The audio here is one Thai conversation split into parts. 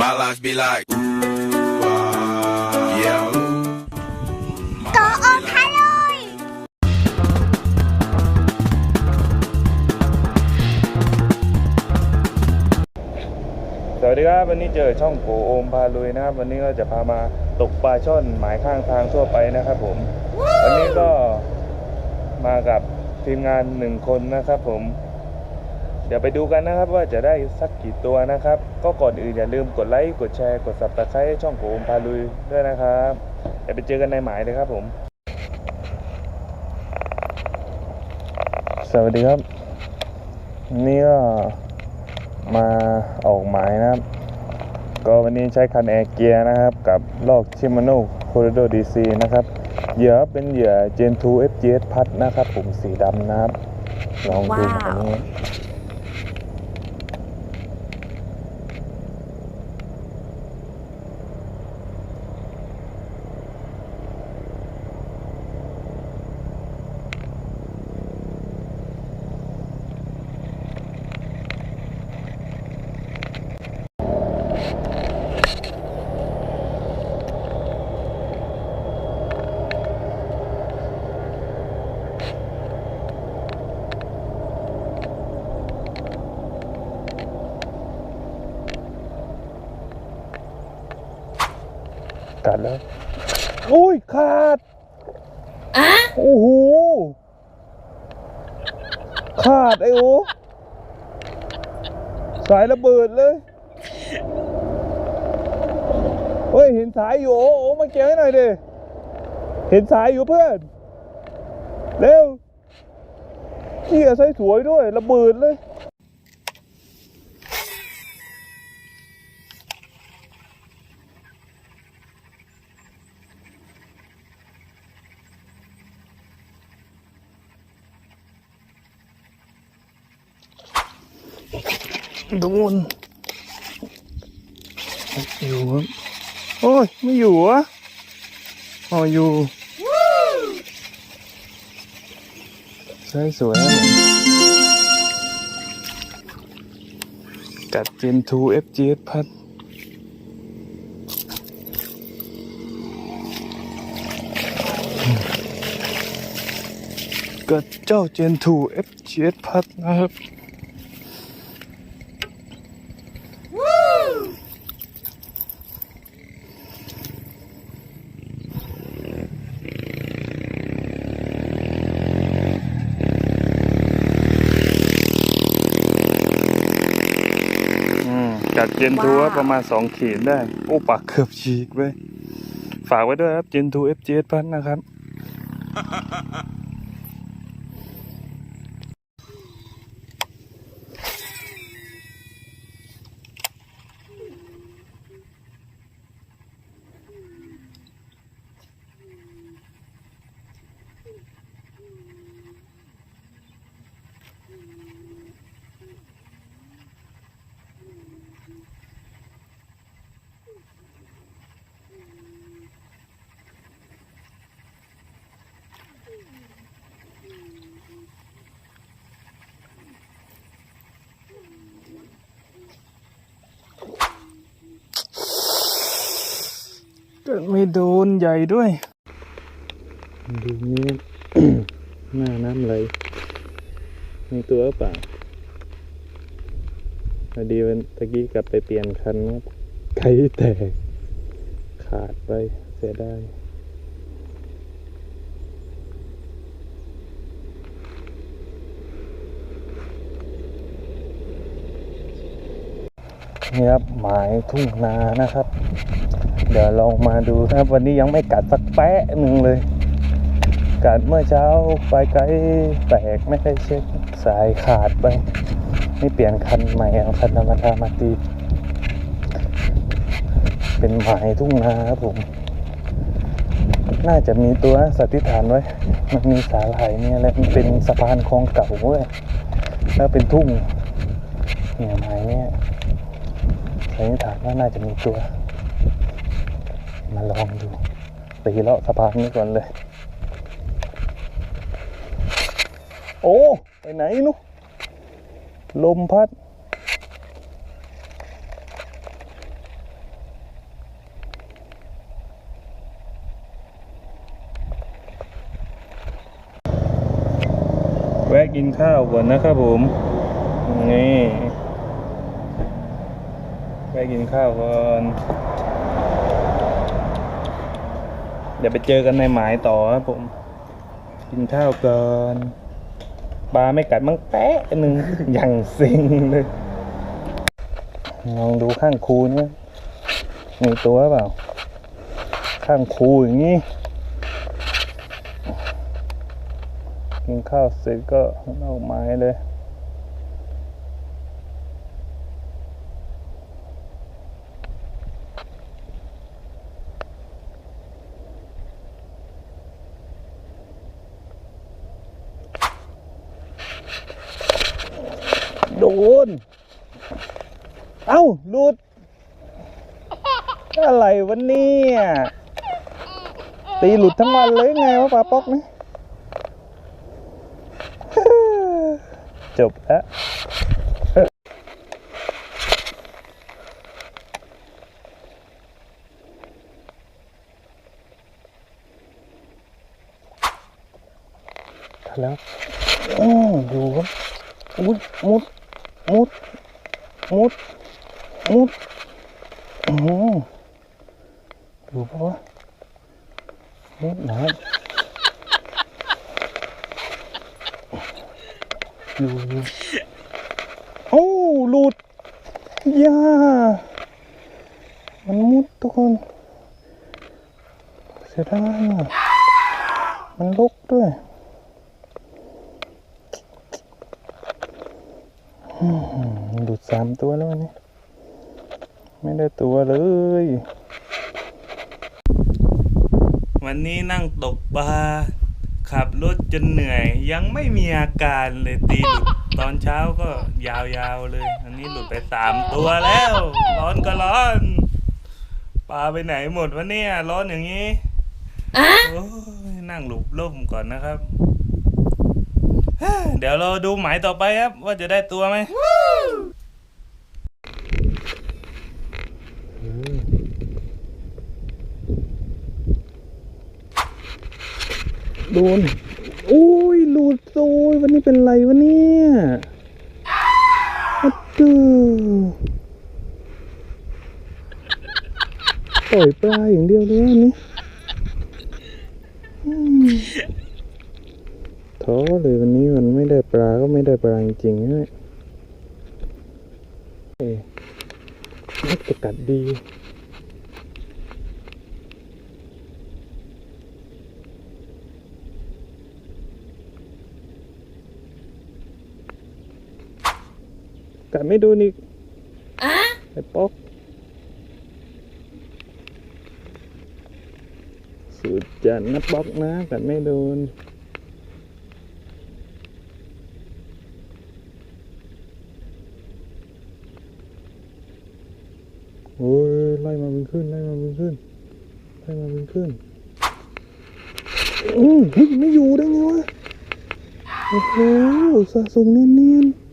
My life be like, ooh, ah, yeah. ooh. My โก life โอ be พา like- เลยสวัสดีครับวันนี้เจอช่องโกโอมพาลุยนะครับ วันนี้ก็จะพามาตกปลาช่อนหมายข้างทางทั่วไปนะครับผม วันนี้ก็มากับทีมงานหนึ่งคนนะครับผม เดี๋ยวไปดูกันนะครับว่าจะได้สักกี่ตัวนะครับ ก็ก่อนอื่นอย่าลืมกดไลค์กดแชร์กด subscribe ช่องโกโอมพาลุยด้วยนะครับเดี๋ยวไปเจอกันในหมายเลยครับผม สวัสดีครับ นี่ก็มาออกหมายนะครับ ก็วันนี้ใช้คันแอร์เกียร์นะครับ กับลอกชิมาโน่โคโรโดดีซีนะครับเหยื่อเป็นเหยื่อ Gen 2 FGS พัดนะครับ ผมสีดำนะครับ ลองดูอันนี้ ดแล้วอุ้ยขาดโอ้โหขาดไอ้โอสายระเบิดเลยเฮ้ยเห็นสายอยู่โอ้โอ้มาเกี่ยวให้หน่อยดิเห็นสายอยู่เพื่อนเร็วเกี่ยใส่สวยด้วยระเบิดเลย โดนอยู่ครับโอ้ย ไม่อยู่วะอ๋ออยู่สวยสวยๆนะผมกัดเจน2 FGS พัดกัดเจ้าเจน2 FGS พัดนะครับ กัดเจนทูประมาณสองขีดได้ โอ้ปากเกือบฉีกไปฝากไว้ด้วยครับเจนทูเอฟเจพันนะครับ ก็ไม่โดนใหญ่ด้วย ดูนี่หน้าน้ำไหลมีตัวเปล่าพอดีวันตะกี้กลับไปเปลี่ยนคันครับไก่แตก ขาดไปเสียไดายนี่ครับหมายทุ่งนานะครับ เดี๋ยวลองมาดูครับ วันนี้ยังไม่กัดสักแปะหนึ่งเลย กัดเมื่อเช้าไฟไกด์แตกไม่ได้เช็คสายขาดไปนี่เปลี่ยนคันใหม่เอาคันธรรมดามาตี เป็นหมายทุ่งนาครับผม น่าจะมีตัวสันนิฐานไว้ มันมีสาหร่ายเนี่ยและมันเป็นสะพานคลองเก่าเว้ยแล้วเป็นทุ่งเนี่ยหมายเนี่ยสันนิษฐานว่าน่าจะมีตัว มาลองดูตีเลาะสะพานนี้ก่อนเลย โอ้ ไปไหนนุลมพัด แวะกินข้าวก่อนนะครับผม นี่ แวะกินข้าวก่อน เดี๋ยวไปเจอกันในหมายต่อครับผม กินข้าวก่อนปลาไม่กัดมั้งแป๊ะหนึ่งอย่างซิงเลยลองดูข้างคูเนี่ยมีตัวเปล่า ข้างคูอย่างนี้ กินข้าวเสร็จก็เอาไม้เลย น เอ้าหลุด อะไรวะเนี่ยตีหลุดทั้งวันเลยไงวะปลาป๊อกนี่จบแล้วแล้วโอ้ดูครับมุดมุด มุด มุด มุดโอ้โหดูปะวะมุดหนาอยู่อยู่โอ้หลุดย่ามันมุดทุกคน เสียดายมันลุกด้วย ดูด สามตัวแล้ววันนี้ ไม่ได้ตัวเลย วันนี้นั่งตกปลาขับรถจนเหนื่อย ยังไม่มีอาการเลยตีหลุดตอนเช้าก็ยาวๆเลย อันนี้หลุดไปสามตัวแล้ว ร้อนก็ร้อนปลาไปไหนหมดวะเนี่ยร้อนอย่างนี้โอ้ยนั่งหลบร่มก่อนนะครับ เดี๋ยวเราดูหมายต่อไปครับ ว่าจะได้ตัวไหม ดนโอ้ยหลุดโอ้ยวันนี้เป็นไรวะเนี่ยอัดดูปล่อยปลาอย่างเดียวเลยนนี้อืมท้อเลยวันนี้มันไม่ได้ปลาก็ไม่ได้ปลาจริงๆนะเอ๊ะน่าจะกัดดี กัดไม่โดนอีกไอ้ป๊อก สุดจัดนะป๊อกนะ กัดไม่โดน โอ้ยไล่มาเป็นขึ้น ไล่มาเป็นขึ้น ไล่มาเป็นขึ้นอืมเฮ้ยไม่อยู่ได้ไงวะ โอ้โหสะสมเนียนๆ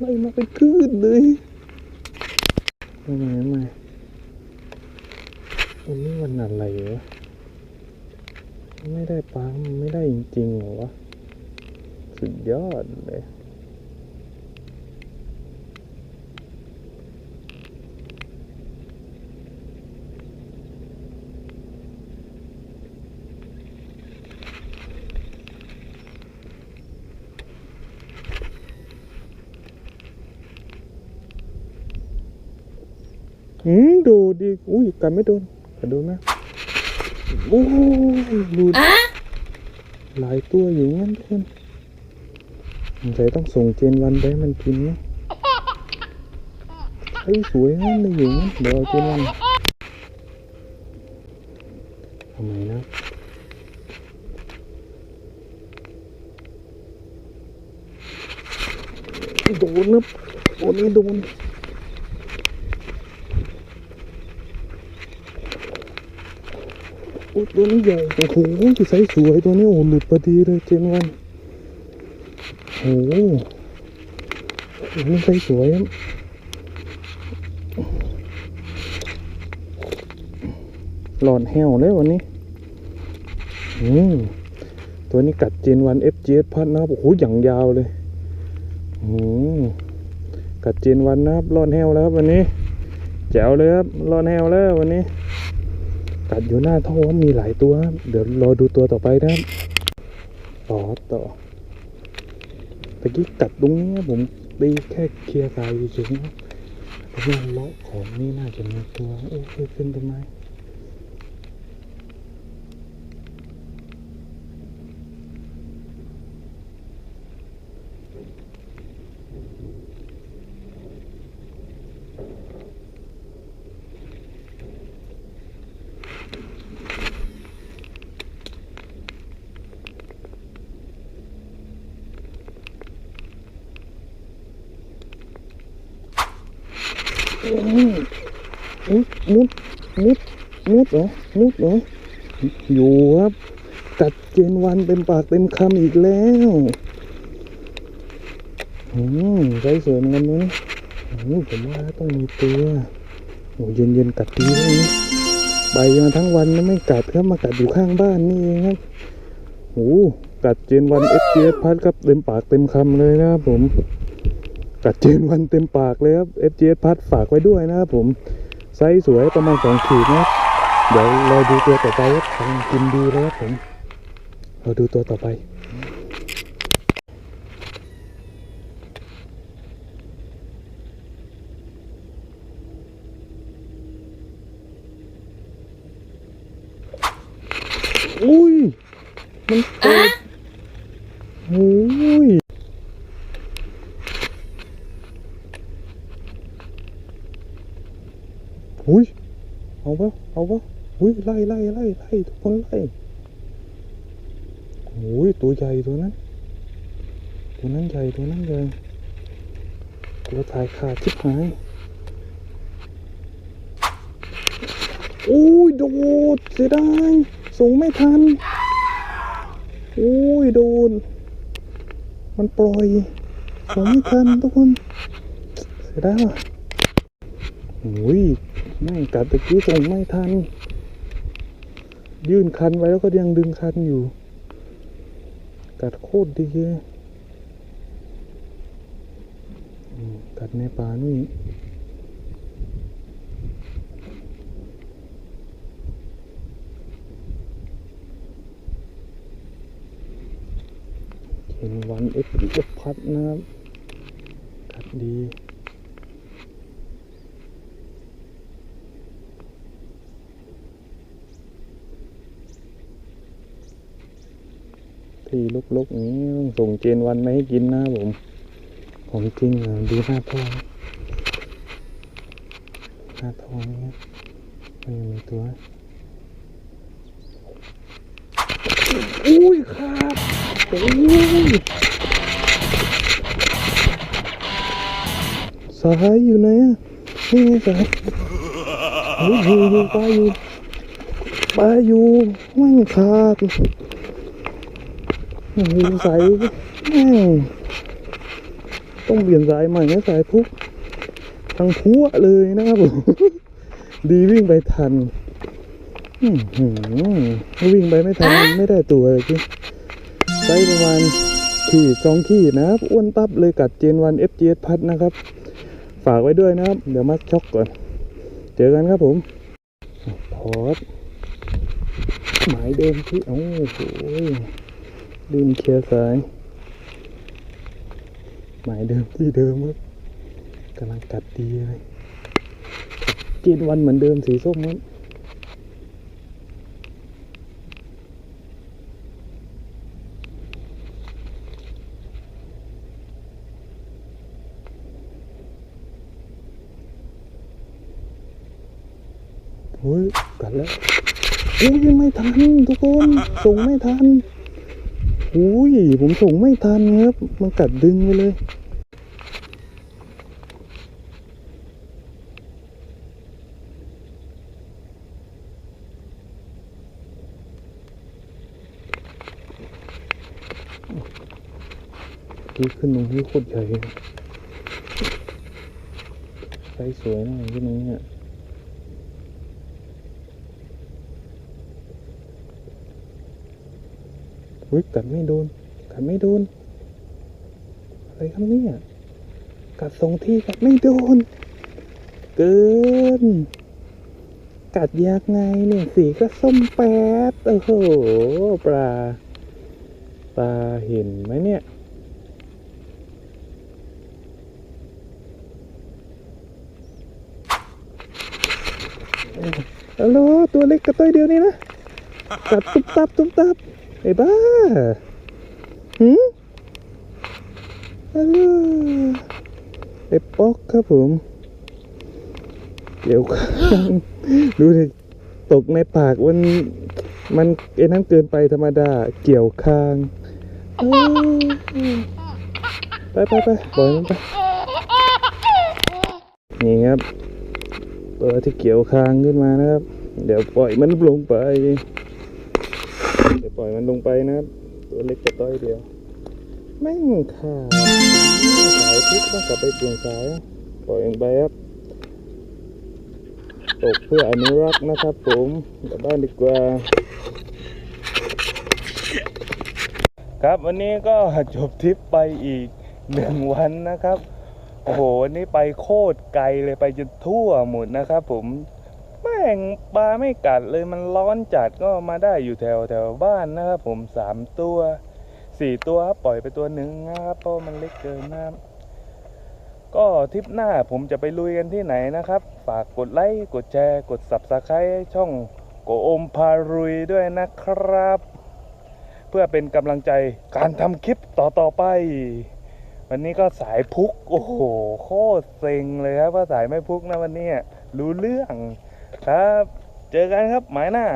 ไล่มาเป็นคลื่นเลยทำไมทำไมวันนี้วันอะไรวะไม่ได้ปลามังไม่ได้จริงๆเหรอวะ สุดยอดเลย อืมโดดดิอุ้ยกันไม่โดนกันโดนนะโอ้ยดูดหลายตัวอยู่งั้นทุกคนสงสัยต้องส่งเจนวันไปให้มันกินนะไอ้ยสวยงั้นเลยอยู่งั้นเดี๋ยวเอาเจนวันทำไมนะโดนนะโดนนี่โดน โอ้ ตัวนี้ใหญ่โอ้โหไซส์สวยตัวนี้โอ้หลุดพอดีเลยเจนวันโอ้โหตัวนี้ไซส์สวยครับหลอดแห้วเลยวันนี้อืมตัวนี้กัดเจนวัน FGS พัดนะครับโอ้โหอย่างยาวเลยอ้โหกัดเจนวันนะครับรอดแฮวแล้วครับวันนี้แจ๋วเลยครับรอดแฮวแล้ววันนี้ กัดอยู่หน้าท่อมีหลายตัว เดี๋ยวรอดูตัวต่อไปนะครับต่อต่อตะกี้กัดตรงนี้ผมตีแค่เคลียร์กายเฉยๆนะแต่ว่าเลาะของนี่น่าจะมีตัวโอ้ยขึ้นต้นไม้ มุดมุดมุดมุดเหรอมุดเหรออยู่ครับกัดเจนวันเต็มปากเต็มคำอีกแล้วอืมใจสวยเหมือนกันมั้ยโอ้ผมว่าต้องมีตัวโอ้เย็นเย็นๆกัดดีเลยนใบมาทั้งวันนะไม่กัดครับมากัดอยู่ข้างบ้านนี่เองครับโอ้กัดเจนวันเอฟเจพัดครับเต็มปากเต็มคำเลยนะครับผม กัดเจนวันเต็มปากเลยครับ FGS พัดฝากไว้ด้วยนะครับผมไซส์สวยประมาณสองขีดนะเดี๋ยวเรอดูตัวต่อไปครับทำกินดีเลยครับผมเรอดูตัวต่อไป อุ้ย มันเปิดโอ้ย อุ้ยเอาปะเอาปะอุ้ยไล่ไล่ไล่ไล่ทุกคนไล่โอ้ยตัวใหญ่ตัวนั้น ตัวนั้นใหญ่ตัวนั้นใหญ่ตัวถ่ายขาดชิบหายโอ้ยโดดเสียดายส่งไม่ทันโอ้ยโดน มันปล่อยส่งไม่ทันทุกคนเสียดายว่ะโอ้ย แม่กัดตะกี้ส่งไม่ทัน ยื่นคันไว้แล้วก็ยังดึงคันอยู่ กัดโคตรดีกัดในป่านี่เห็นวันเอ็กซ์พัดนะครับกัดดี ที่ลุกๆนี้ต้องส่งเจนวันไมาให้กินนะผม ของจริงอะดูหน้าท้องหน้าท้องเนี่ยมันยังมีตัวอุ้ยครับโอ้ยสายอยู่ไหนอะนี่ไงสายอยู่อยู่ปลาอยู่ปลาอยู่แม่งขาด โอ้โหสายแม่งต้องเปลี่ยนสายใหม่นะสายพุกทั้งพัวเลยนะครับผมดีวิ่งไปทันอื้อหือวิ่งไปไม่ทันไม่ได้ตัวเลยที่ไซส์ประมาณขีดสองขีดนะครับอ้วนตับเลยกัดเจนวัน FGS พัดนะครับ ฝากไว้ด้วยนะครับ เดี๋ยวมาช็อกก่อน เจอกันครับผมพอดหมายเดิมที่โอ้โห ลืมเคลียร์สาย หมายเดิมที่เดิมครับกำลังกัดดีเลยจ็ดวันเหมือนเดิมสีส้มครับเฮ้ยกัดแล้วอุ้ยยังไม่ทันทุกคน ส่งไม่ทัน อุ้ยผมส่งไม่ทันครับ มันกัดดึงไปเลย ที่ขึ้นตรงที่โคตรใหญ่ไซสวยมากขึ้นตรงนี้ อุ้ยกัดไม่โดน กัดไม่โดน อะไรครับเนี่ย กัดสองที่กัดไม่โดน เกิน กัดยากไงเนี่ยสีก็ส้มแปดโอ้โห ปลา ปลาเห็นไหมเนี่ยฮัลโหลตัวเล็กกระต้อยเดียวนี่นะ กัดตุ๊บตับตุ๊บตับ อ้บ้าหืมฮัลโหลไอ้ป๊อกครับผม เดี๋ยวข้างดูดิตกในปากมันมันไอ้นั้นเกินไปธรรมดา เกี่ยวคางไปไปไปปล่อยมันไป นี่ครับ ตัวที่เกี่ยวคางขึ้นมานะครับ เดี๋ยวปล่อยมันลงไป เดี๋ยวปล่อยมันลงไปนะครับ ตัวเล็กจะต้อยเดียวแม่งขาดสายพิษต้องกลับไปเปลี่ยนสาย ปล่อยมันไปครับ ตกเพื่ออนุรักษ์นะครับผมกลับบ้านดีกว่า ครับวันนี้ก็จบทริปไปอีกหนึ่งวันนะครับ โอ้โหวันนี้ไปโคตรไกลเลยไปจนทั่วหมดนะครับผม แม่งปลาไม่กัดเลยมันร้อนจัดก็มาได้อยู่แถวแถวบ้านนะครับผมสามตัวสี่ตัวปล่อยไปตัวหนึ่งนะครับเพราะมันเล็กเกินนะครับก็ทริปหน้าผมจะไปลุยกันที่ไหนนะครับ ฝากกดไลค์กดแชร์กด subscribe ช่องโกโอมพารุยด้วยนะครับ เพื่อเป็นกำลังใจการทำคลิปต่อ ๆ ไป วันนี้ก็สายพุก โอ้โห โคตรเซ็งเลยครับว่าสายไม่พุกนะวันนี้รู้เรื่อง ครับ เจอกันครับหมายหน้า